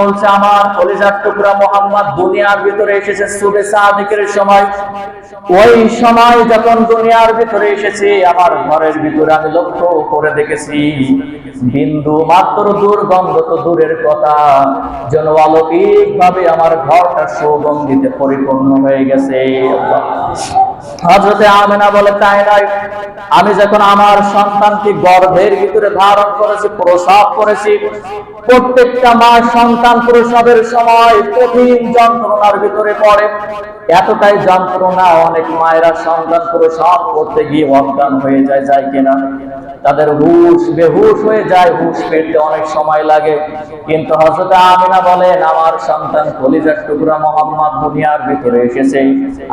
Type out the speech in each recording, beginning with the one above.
বলছে, আমার টুকরা মোহাম্মদ দুনিয়ার ভিতরে এসেছে সময়। ওই সময় যখন দুনিয়ার ভিতরে এসেছে, আমার ঘরের ভিতরে আমি লক্ষ্য করে দেখেছি, বিন্দু মাত্র দুর্গন্ধ তো দূরের কথা। যেন অলৌকিক ভাবে আমার ঘরটা সুগন্ধিতে পরিপূর্ণ হয়ে গেছে। হজরতে আমেনা বলে, তাই নয় আমি যখন আমার সন্তানকে গর্ভের ভিতরে ধারণ করেছি, প্রসব করেছি, প্রত্যেকটা মা সন্তান প্রসবের সময় কঠিন যন্ত্রণার ভিতরে পড়ে। এতটাই যন্ত্রণা অনেক মায়েরা সন্তান প্রসব করতে গিয়ে অজ্ঞান হয়ে যায় যায় কিনা? তাদের হুশ বেহুশ হয়ে যায়, হুশ ফিরতে অনেক সময় লাগে। কিন্তু হজরত আমিনা বলেন, আমার সন্তান কলিজার টুকরা মোহাম্মদ দুনিয়ার ভিতরে এসেছে।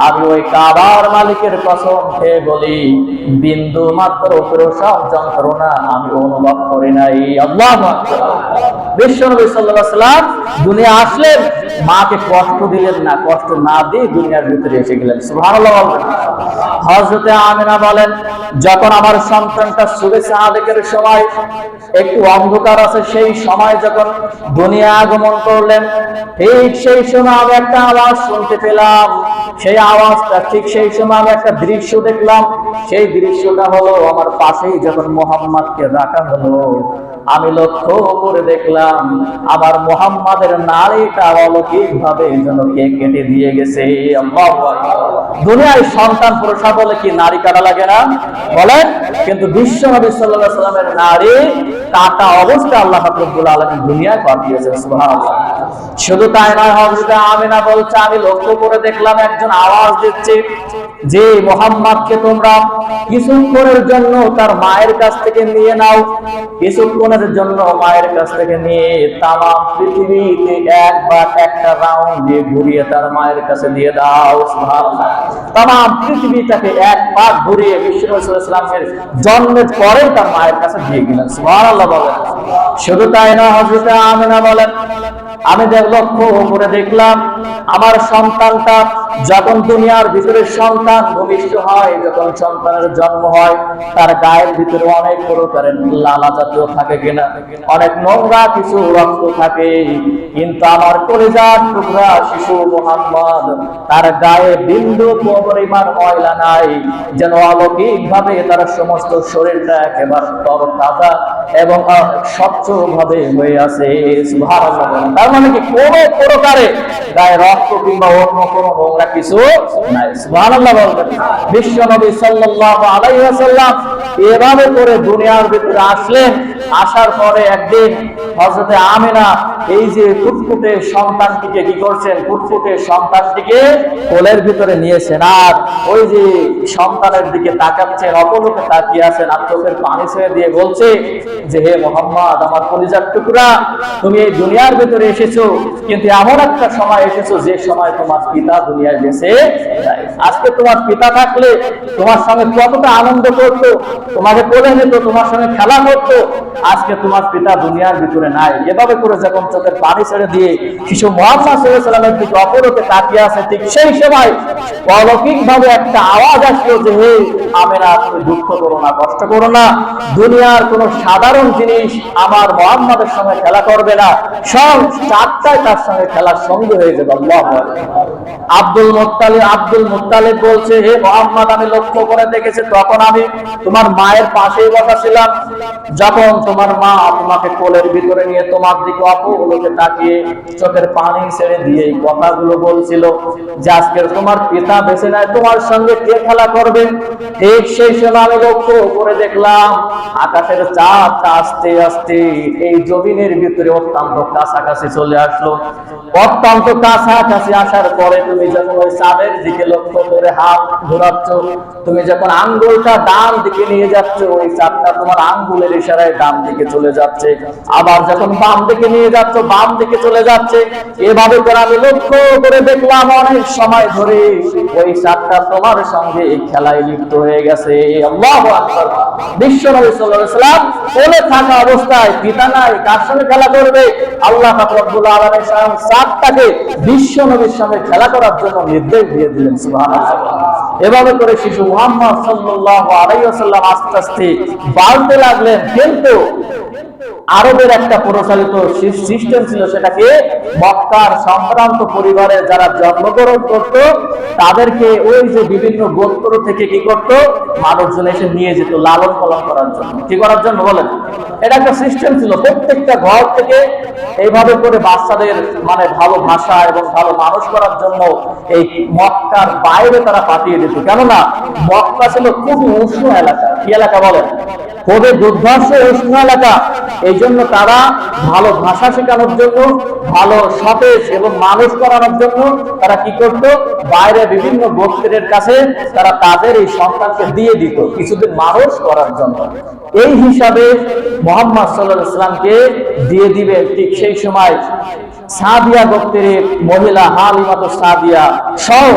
আমি ওই কাবার মালিকের কসম খেয়ে বলি বিন্দু মাত্র প্রসব যন্ত্রণা আমি অনুভব করি নাই। আল্লাহ আমার সন্তানটা সুবে সাহাদেকের সময় একটু অন্ধকার আছে, সেই সময় যখন দুনিয়া আগমন করলেন, ঠিক সেই সময় আমি একটা আওয়াজ শুনতে পেলাম। সেই আওয়াজটা ঠিক সেই সময় আমি একটা দৃশ্য দেখলাম। সেই দৃশ্যটা হলো আমার পাশেই যখন মোহাম্মদকে রাখা হলো। আমি লক্ষ্য করে দেখলাম, আমার মোহাম্মদের নারীটা অলৌকিক ভাবে যেন কে কেটে দিয়ে গেছে। দুনিয়ায় সন্তান প্রসব বলে কি নারী কাটা লাগে না? বলেন, কিন্তু বিশ্ব নবী আলাইহি সাল্লামের নারী কাটা অবস্থা আল্লাহ রব্বুল আলামিন দুনিয়ায় পাঠিয়েছেন শুধু তাই নয়, হযরত আমিনা বলছে, আমি লক্ষ্য করে দেখলাম একজন আওয়াজ দিচ্ছে। যে মোহাম্মদকে তোমরা কিছুক্ষণের জন্য তার মায়ের কাছ থেকে নিয়ে নাও, কিছুক্ষণের জন্য মায়ের কাছ থেকে নিয়ে তাম পৃথিবীতে একবার একটা রাউন্ড দিয়ে ঘুরিয়ে তার মায়ের কাছে দিয়ে দাও, সুবহানাল্লাহ। তাম পৃথিবীটাকে একবার ঘুরিয়ে বিশ্বরাসুলের জন্মের পরে তার মায়ের কাছে দিয়ে গেলেন সুবহানাল্লাহ বলেন। শুধু তাই না, হযরত আমিনা বলেন আমি লক্ষ্য করে দেখলাম, আমার সন্তানটা যখন দুনিয়ার ভিতরে সন্তান ভূমিষ্ঠ হয়, যখন সন্তানের জন্ম হয়, তার গায়ের ভিতরে অনেক প্রকারের লালা জাতীয় থাকে কিনা, অনেক নোংরা কিছু রক্ত থাকে। কিন্তু আমার কলেজার টুকরা শিশু মোহাম্মদ, তার গায়ে বিন্দু পরিমাণ ময়লা নাই, যেন অলৌকিক ভাবে তার সমস্ত শরীরটা একেবারে তর তাজা এবং স্বচ্ছ ভাবে হয়ে আছে। তার মানে কি? কোনো প্রকারে গায়ে রক্ত কিংবা অন্য কোনো নোংরা কিছু বিশ্ব নবী সাল্লাল্লাহু আলাইহি এভাবে করে দুনিয়ার ভিতরে আসলেন। আসার পরে একদিন হযরতে আমিনা এই যে ফুটফুটে সন্তানটিকে কি করছেন ফুটফুটে সন্তানটিকে কোলের ভিতরে নিয়েছেন আর ওই যে সন্তানের দিকে তাকাচ্ছেন, অপলোকে তাকিয়ে আছেন, আর চোখের পানি ছেড়ে দিয়ে বলছে যে, হে মোহাম্মদ, আমার কলিজার টুকরা, তুমি এই দুনিয়ার ভিতরে এসেছ, কিন্তু এমন একটা সময় এসেছ যে সময় তোমার পিতা দুনিয়ায় নাই। আজকে তোমার পিতা থাকলে তোমার সঙ্গে কতটা আনন্দ করতো, তোমাকে কোলে নিত, তোমার সঙ্গে খেলা করতো আজকে তোমার পিতা দুনিয়ার ভিতরে নাই। এভাবে করে যখন চোখের পানি ছেড়ে দিয়ে শিশু মোহাম্মদ সাল্লামের দিকে অপরকে তাকিয়ে আছে, ঠিক সেই সময় অলৌকিক ভাবে একটা আওয়াজ আসলো যে, হে আমেরা তুমি দুঃখ করো না, কষ্ট করো না। দুনিয়ার কোন সাধারণ জিনিস আমার মোহাম্মদের সঙ্গে খেলা করবে না। সব চারটায় তার সঙ্গে খেলার সঙ্গে হয়ে যাবে, আল্লাহ আব্দুল মোত্তালিব আব্দুল মোত্তালিব বলছে, হে মোহাম্মদ, আমি লক্ষ্য করে দেখেছি, তখন আমি তোমার মায়ের পাশেই বসা ছিলাম। যখন তোমার মা তোমাকে কোলের ভিতরে নিয়ে তোমার দিকে অপগুলোকে তাকিয়ে চোখের পানি ছেড়ে দিয়ে এই কথাগুলো বলছিল যে আজকে তোমার পিতা বেঁচে নাই, তোমার সঙ্গে কে খেলা করবে? ঠিক সেই সময় আমি লক্ষ্য করে দেখলাম আকাশের চাঁদটা আস্তে আস্তে এই জমিনের ভিতরে অত্যন্ত কাছাকাছি চলে আসলো। অত্যন্ত কাছাকাছি আসার পরে তুমি যখন ওই চাঁদের দিকে লক্ষ্য করে হাত ঘোরাচ্ছ, তুমি যখন আঙ্গুলটা ডান দিকে নিয়ে যাচ্ছ, ওই চাঁদটা তোমার আঙ্গুলের ইশারায় ডান দিকে চলে যাচ্ছে। আবার যখন বাম দিকে নিয়ে যাচ্ছ, বাম দিকে চলে যাচ্ছে। এভাবে করে আমি লক্ষ্য করে দেখলাম অনেক সময় ধরে ওই চাঁদটা তোমার সঙ্গে খেলায় লিপ্ত হয়ে গেছে। বিশ্ব সঙ্গে খেলা করার জন্য নির্দেশ দিয়ে দিলেন এভাবে করে শিশু মুহাম্মদ আস্তে আস্তে বাড়তে লাগলেন, কিন্তু আরবের একটা প্রচলিত সিস্টেম ছিল সেটাকে মক্কার সম্ভ্রান্ত পরিবারে যারা জন্মগ্রহণ করত, তাদেরকে ওই যে বিভিন্ন গোত্র থেকে কি করত? মানুষজন এসে নিয়ে যেত লালন পালন করার জন্য। কি করার জন্য বলেন? এটা একটা সিস্টেম ছিল। প্রত্যেকটা ঘর থেকে এইভাবে করে বাচ্চাদের মানে ভালো ভাষা এবং ভালো মানুষ করার জন্য এই মক্কার বাইরে তারা পাঠিয়ে দিত। কেননা মক্কা ছিল খুব উষ্ণ এলাকা। কি এলাকা বলেন? খুবই দুর্ধর্ষ উষ্ণ এলাকা এই জন্য তারা ভালো ভাষা শেখানোর জন্য, ভালো সতেজ এবং মানুষ করানোর জন্য তারা কি করত? বাইরে বিভিন্ন গোত্রের কাছে তারা তাদের এই সন্তানকে দিয়ে দিত, কিছুদিন মানুষ করার জন্য। এই হিসাবে মোহাম্মদ সাল্লাহ ইসলামকে দিয়ে দিবে ঠিক সেই সময় সাদিয়া গোত্রের মহিলা হালিমাত সাদিয়া সহ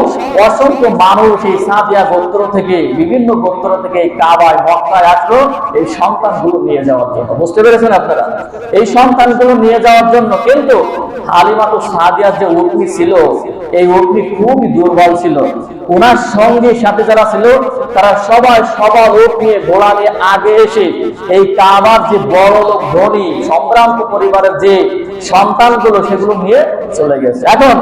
অসংখ্য মানুষ এই সাদিয়া গোত্র থেকে, বিভিন্ন গোত্র থেকে এই কাবায়, মক্কায় আসলো, এই সন্তানগুলো নিয়ে যাওয়ার জন্য। বুঝতে পেরেছেন আপনারা? এই সন্তানগুলো নিয়ে যাওয়ার জন্য কিন্তু হালিমাত সাদিয়ার যে উটনি ছিল, এই উটনি খুবই দুর্বল ছিল। ওনার সঙ্গে সাথে যারা ছিল, তারা সবাই সবার লোক নিয়ে ঘোড়া নিয়ে আগে এসে এই কাবার যে বড় লোক ধনী, সম্ভ্রান্ত পরিবারের যে সন্তানগুলো সেগুলো নিয়ে চলে গেছে। এখন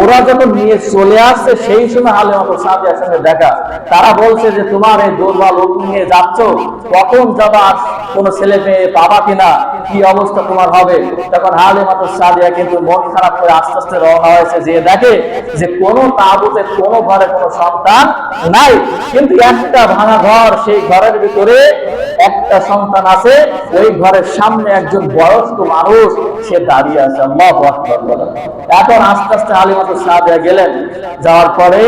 ওরা যখন নিয়ে চলে আসছে, সেই সময় হালে মতো সাদিয়ার সঙ্গে দেখা। তারা বলছে যে, তোমার এই দুর্বল লোক নিয়ে যাচ্ছ? কখন যাবা? কোনো ছেলে মেয়ে পাবা কিনা? কি অবস্থা তোমার হবে? তখন হালে মতো সাদিয়া কিন্তু মন খারাপ করে আস্তে আস্তে রওনা হয়েছে। যে দেখে যে কোনো তাবুতে, কোনো ঘরে কোনো সন্তান নাই। কিন্তু একটা ভাঙা ঘর, সেই ঘরের ভিতরে একটা সন্তান আছে। ওই ঘরের সামনে একজন বয়স্ক মানুষ সে দাঁড়িয়ে আছে, আল্লাহু। এখন আস্তে আস্তে আলিমাতুল সাহাবিয়া গেলেন যাওয়ার পরে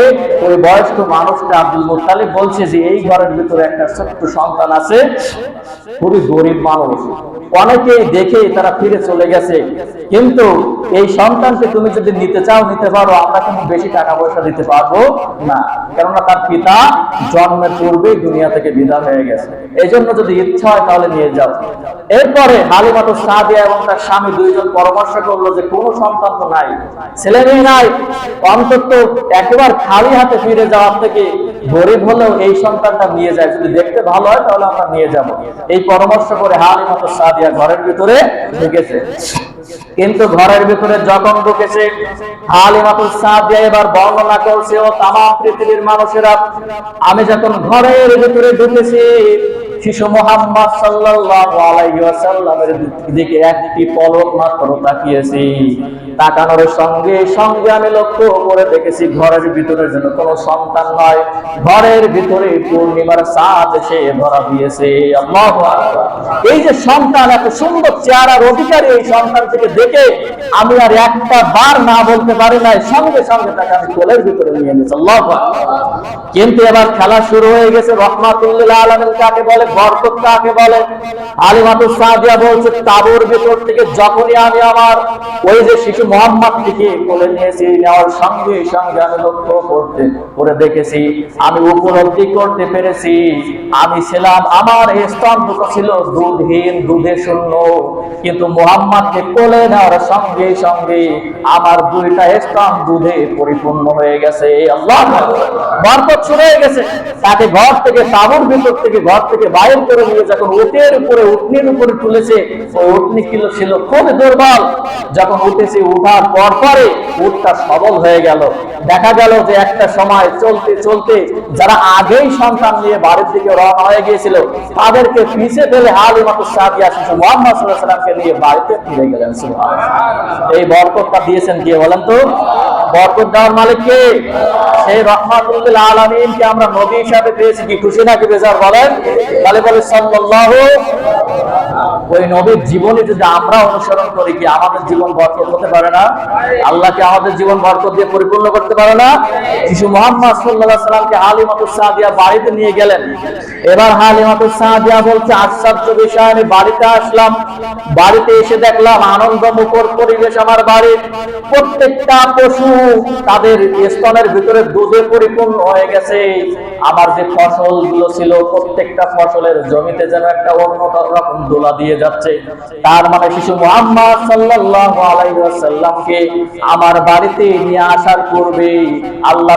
ওই বয়স্ক মানুষটা আব্দুল মুত্তালিব বলছে যে, এই ঘরের ভিতরে একটা ছোট্ট সন্তান আছে, খুবই গরিব মানুষ অনেকেই দেখে তারা ফিরে চলে গেছে। কিন্তু এই সন্তানকে তুমি যদি নিতে চাও, নিতে পারো, আমরা কিন্তু বেশি টাকা পয়সা দিতে পারব না। কেননা তার পিতা জন্মের পূর্বেই দুনিয়া থেকে বিদায় হয়ে গেছে। এই জন্য যদি ইচ্ছা হয় তাহলে নিয়ে যাও। এরপরে হালিমাতো সাদিয়া এবং তার স্বামী দুইজন পরামর্শ করল যে কোনো সন্তান তো নাই, ছেলে মেয়ে নাই, অন্তত একবার খালি হাতে ফিরে যাওয়ার থেকে গরিব হলেও এই সন্তানটা নিয়ে যায়। যদি দেখতে ভালো হয় তাহলে আমরা নিয়ে যাব। এই পরামর্শ করে হালিমাতো সাদিয়া ঘরের ভিতরে ঢুকেছে। কিন্তু ঘরের ভিতরে যখন ঢুকেছে আলিমাতুল সাদিয়া এবার বর্ণনা করছে, ও তাম পৃথিবীর মানুষেরা, আমি যখন ঘরের ভিতরে ঢুকেছি, শিশু মোহাম্মদ সাল্লাল্লাহু আলাইহি ওয়াসাল্লামের দিকে একটি পলক মাত্র তাকিয়েছি। তাকানোর সঙ্গে সঙ্গে আমি লক্ষ্য করে দেখেছি ঘরের ভিতরে যেন কোনো সন্তান নয়। ঘরের ভিতরে পূর্ণিমার চাঁদ এসে ধরা দিয়েছে। এই যে সন্তান, এত সুন্দর চেহারার অধিকারী এই সন্তান থেকে দেখে আমি আর একটা বার না বলতে পারি নাই। সঙ্গে সঙ্গে তাকে আমি কোলের ভিতরে নিয়ে গেছি আল্লাহু কিন্তু এবার খেলা শুরু হয়ে গেছে। রহমাতুল্লাহ আলমিন কাকে বলে? বরকত কাকে বলে? আলিমাতুল সাদিয়া বলছে, তাবুর ভিতর থেকে যখনই আমি আমার ওই যে শিশু মোহাম্মদ থেকে কোলে নিয়েছি নেওয়ার সঙ্গে সঙ্গে আমি লক্ষ্য করতে, করে দেখেছি, আমি উপলব্ধি করতে পেরেছি, আমি ছিলাম, আমার দুটো ছিল দুধহীন, দুধে শূন্য। কিন্তু মোহাম্মদকে কোলে নেওয়ার সঙ্গে সঙ্গে আমার দুইটা দুধে পরিপূর্ণ হয়ে গেছে। বরকত গেছে। তাকে ঘর থেকে, তাবুর ভিতর থেকে, ঘর থেকে বাইর করে নিয়ে যখন উটের উপরে, উটনির উপরে তুলেছে, ওই উটনি ছিল খুব দুর্বল। যখন উঠেছে উঠার পর পরে উঠটা সবল হয়ে গেল। দেখা গেল যে একটা সময় চলতে চলতে যারা আগেই সন্তান নিয়ে বাড়ির দিকে রওনা হয়ে গিয়েছিল, তাদেরকে পিছে ফেলে হাল সাদিয়া শিশু মোহাম্মদ নিয়ে বাড়িতে ফিরে গেলেন। এই বরকতটা দিয়েছেন কে বলেন তো? বরকত দেওয়ার মালিক কে? সেই রহমাতুল্লাহ আলামিনকে আমরা নবী হিসাবে পেয়েছি কি? খুশি নাকি বেজার বলেন? তাহলে বলে ওই নবীর জীবনে যদি আমরা অনুসরণ করি কি আমাদের জীবন বরকত হতে পারে না? আমাদের জীবন বরকত দিয়ে পরিপূর্ণ করতে পারে না? শিশু মোহাম্মদ আলাইহি সাল্লামকে হালিমাতুস সাদিয়া বাড়িতে নিয়ে গেলেন। এবার হালিমাতুস সাদিয়া বলছে, আশ্চর্য বিষয়, আমি বাড়িতে আসলাম। বাড়িতে এসে দেখলাম আনন্দ মুখর পরিবেশ আমার বাড়ির। প্রত্যেকটা পশু তাদের স্তনের ভিতরে দুধে পরিপূর্ণ হয়ে গেছে। আমার যে ফসলগুলো ছিল, প্রত্যেকটা ফসলের জমিতে যেন একটা অন্য রকম দোলা দিয়ে যাচ্ছে। তার মানে শিশু মোহাম্মদ ওয়াসাল্লামকে আমার বাড়িতে নিয়ে আসার পূর্বে আল্লাহ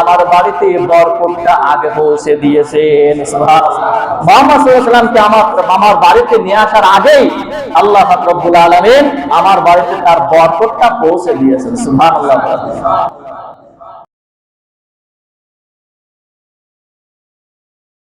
আমার বাড়িতে বরকতটা আগে পৌঁছে দিয়েছেন। সুবহানাল্লাহ। আমার আমার বাড়িতে নিয়ে আসার আগেই আল্লাহ রব্বুল আলামিন আমার বাড়িতে তার বরকতটা পৌঁছে দিয়েছেন। সুবহানাল্লাহ।